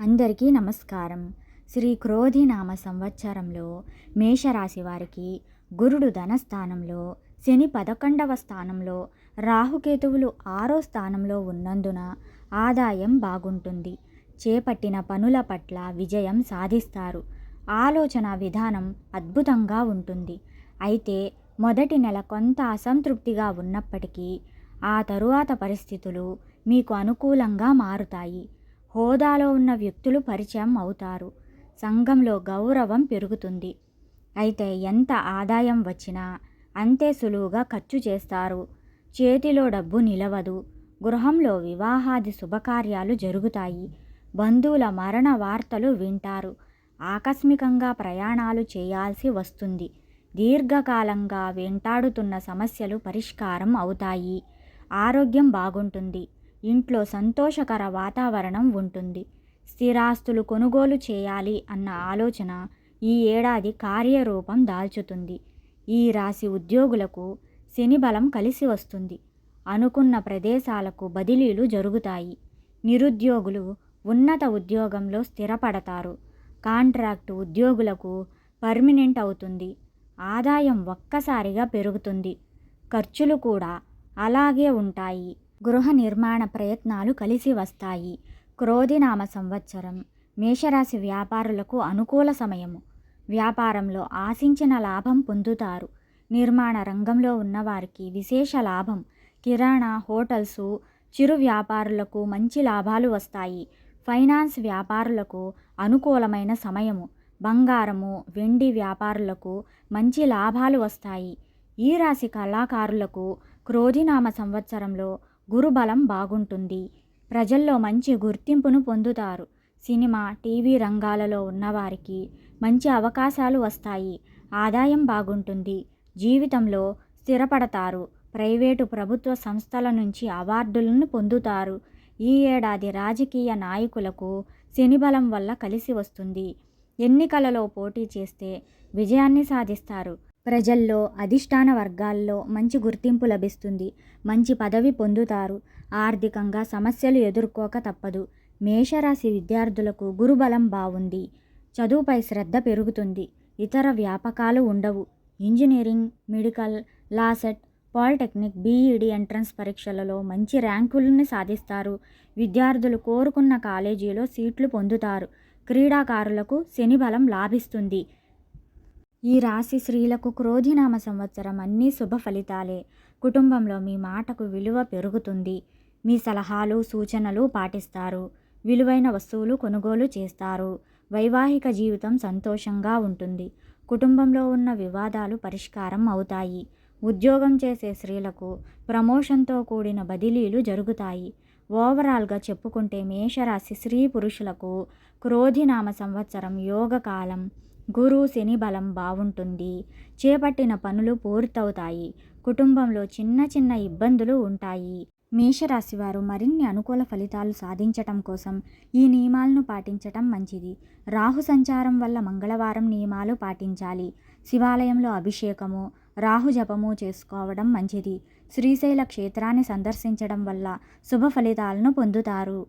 అందరికీ నమస్కారం. శ్రీ క్రోధినామ సంవత్సరంలో మేషరాశి వారికి గురుడు ధనస్థానంలో శని పదకొండవ స్థానంలో రాహుకేతువులు ఆరో స్థానంలో ఉన్నందున ఆదాయం బాగుంటుంది. చేపట్టిన పనుల పట్ల విజయం సాధిస్తారు. ఆలోచన విధానం అద్భుతంగా ఉంటుంది. అయితే మొదటి నెల కొంత అసంతృప్తిగా ఉన్నప్పటికీ ఆ తరువాత పరిస్థితులు మీకు అనుకూలంగా మారుతాయి. హోదాలో ఉన్న వ్యక్తులు పరిచయం అవుతారు. సంఘంలో గౌరవం పెరుగుతుంది. అయితే ఎంత ఆదాయం వచ్చినా అంతే సులువుగా ఖర్చు చేస్తారు. చేతిలో డబ్బు నిలవదు. గృహంలో వివాహాది శుభకార్యాలు జరుగుతాయి. బంధువుల మరణ వార్తలు వింటారు. ఆకస్మికంగా ప్రయాణాలు చేయాల్సి వస్తుంది. దీర్ఘకాలంగా వెంటాడుతున్న సమస్యలు పరిష్కారం అవుతాయి. ఆరోగ్యం బాగుంటుంది. ఇంట్లో సంతోషకర వాతావరణం ఉంటుంది. స్థిరాస్తులు కొనుగోలు చేయాలి అన్న ఆలోచన ఈ ఏడాది కార్యరూపం దాల్చుతుంది. ఈ రాశి ఉద్యోగులకు శని బలం కలిసి వస్తుంది. అనుకున్న ప్రదేశాలకు బదిలీలు జరుగుతాయి. నిరుద్యోగులు ఉన్నత ఉద్యోగంలో స్థిరపడతారు. కాంట్రాక్టు ఉద్యోగులకు పర్మినెంట్ అవుతుంది. ఆదాయం ఒక్కసారిగా పెరుగుతుంది. ఖర్చులు కూడా అలాగే ఉంటాయి. గృహ నిర్మాణ ప్రయత్నాలు కలిసి వస్తాయి. క్రోధినామ సంవత్సరం. మేషరాశి వ్యాపారులకు అనుకూల సమయము. వ్యాపారంలో ఆశించిన లాభం పొందుతారు. నిర్మాణ రంగంలో ఉన్నవారికి విశేష లాభం. కిరాణా హోటల్సు చిరు వ్యాపారులకు మంచి లాభాలు వస్తాయి. ఫైనాన్స్ వ్యాపారులకు అనుకూలమైన సమయము. బంగారము వెండి వ్యాపారులకు మంచి లాభాలు వస్తాయి. ఈ రాశి కళాకారులకు క్రోధినామ సంవత్సరంలో గురుబలం బాగుంటుంది. ప్రజల్లో మంచి గుర్తింపును పొందుతారు. సినిమా టీవీ రంగాలలో ఉన్నవారికి మంచి అవకాశాలు వస్తాయి. ఆదాయం బాగుంటుంది. జీవితంలో స్థిరపడతారు. ప్రైవేటు ప్రభుత్వ సంస్థల నుంచి అవార్డులను పొందుతారు. ఈ ఏడాది రాజకీయ నాయకులకు శనిబలం వల్ల కలిసి వస్తుంది. ఎన్నికలలో పోటీ చేస్తే విజయాన్ని సాధిస్తారు. ప్రజల్లో అధిష్టాన వర్గాల్లో మంచి గుర్తింపు లభిస్తుంది. మంచి పదవి పొందుతారు. ఆర్థికంగా సమస్యలు ఎదుర్కోక తప్పదు. మేషరాశి విద్యార్థులకు గురుబలం బాగుంది చదువుపై శ్రద్ధ పెరుగుతుంది. ఇతర వ్యాపకాలు ఉండవు. Engineering medical LAWCET polytechnic BEd entrance పరీక్షలలో మంచి ర్యాంకులను సాధిస్తారు. విద్యార్థులు కోరుకున్న కాలేజీలో సీట్లు పొందుతారు. క్రీడాకారులకు శని బలం లాభిస్తుంది. ఈ రాశి స్త్రీలకు క్రోధినామ సంవత్సరం అన్నీ శుభ ఫలితాలే. కుటుంబంలో మీ మాటకు విలువ పెరుగుతుంది. మీ సలహాలు సూచనలు పాటిస్తారు. విలువైన వస్తువులు కొనుగోలు చేస్తారు. వైవాహిక జీవితం సంతోషంగా ఉంటుంది. కుటుంబంలో ఉన్న వివాదాలు పరిష్కారం అవుతాయి. ఉద్యోగం చేసే స్త్రీలకు ప్రమోషన్తో కూడిన బదిలీలు జరుగుతాయి. ఓవరాల్గా చెప్పుకుంటే మేషరాశి స్త్రీ పురుషులకు క్రోధినామ సంవత్సరం యోగకాలం గురు శని బలం బాగుంటుంది చేపట్టిన పనులు పూర్తవుతాయి. కుటుంబంలో చిన్న చిన్న ఇబ్బందులు ఉంటాయి. మేషరాశి వారు మరిన్ని అనుకూల ఫలితాలు సాధించటం కోసం ఈ నియమాలను పాటించటం మంచిది. రాహు సంచారం వల్ల మంగళవారం నియమాలు పాటించాలి. శివాలయంలో అభిషేకము రాహు జపము చేసుకోవడం మంచిది. శ్రీశైల క్షేత్రాన్ని సందర్శించడం వల్ల శుభ ఫలితాలను పొందుతారు.